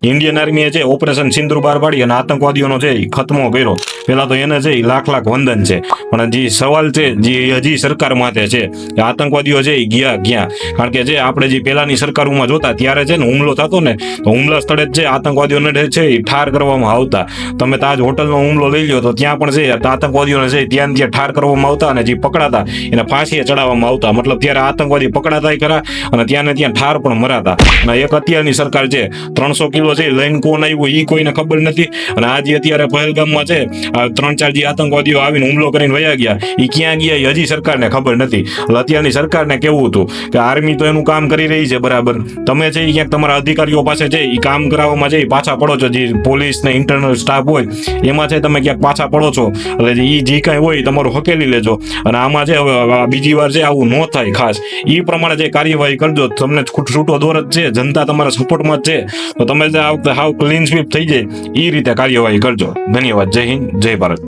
Indian આર્મીએ છે operation સિંદુર બહાર પાડી અને આતંકવાદીઓનો છે એ ખતમો કર્યો પેલા તો એને છે લાખ લાખ વંદન છે. પણ જે સવાલ છે, જે હજી સરકાર માથે છે આતંકવાદીઓ છે એ ગયા ગયા કારણ કે જે આપણે જે પેલાની સરકારોમાં જોતા, ત્યારે છે ને હુમલો થતો ને, તો હુમલા સ્થળે જ છે આતંકવાદીઓને છે એ ઠાર કરવામાં આવતા. તમે તાજ હોટલનો હુમલો લઈ લ્યો તો ત્યાં પણ છે આતંકવાદીઓને છે ત્યાં ત્યાં ઠાર કરવામાં આવતા અને જે પકડાતા, એને ફાંસીએ ચડાવવામાં આવતા. મતલબ ત્યારે આતંકવાદી પકડાતાય ખરા અને ત્યાં ને ત્યાં ઠાર પણ મરાતા. અને એક અત્યારની સરકાર છે, ત્રણસો કિલો છે, લઈને કોણ આવ્યું એ કોઈને ખબર નથી. અને આજે અત્યારે પહેલગામમાં છે ત્રણ ચાર જે આતંકવાદીઓ આવીને હુમલો કરીને વયા ગયા એ ક્યાં ગયા હજી સરકારને ખબર નથી. અત્યારની સરકારને કેવું હતું કે આર્મી તો એનું કામ કરી રહી છે, બરાબર. તમે છે ક્યાંક તમારા અધિકારીઓ પાસે છે એ કામ કરાવવામાં છે પાછા પડો છો. જે પોલીસ ને ઇન્ટરનલ સ્ટાફ હોય, એમાં છે તમે ક્યાંક પાછા પડો છો. એટલે એ જે કાંઈ હોય તમારું હકેલી લેજો. અને આમાં છે, હવે બીજી વાર છે, આવું ન થાય ખાસ. એ પ્રમાણે જે કાર્યવાહી કરજો. તમને છૂટ- છૂટો દોર જ છે, જનતા તમારા સપોર્ટમાં જ છે. તો તમે વખતે હાવ ક્લીન સ્વીપ થઈ જાય. એ રીતે કાર્યવાહી કરજો. ધન્યવાદ. જય હિન્દ. જય ભારત.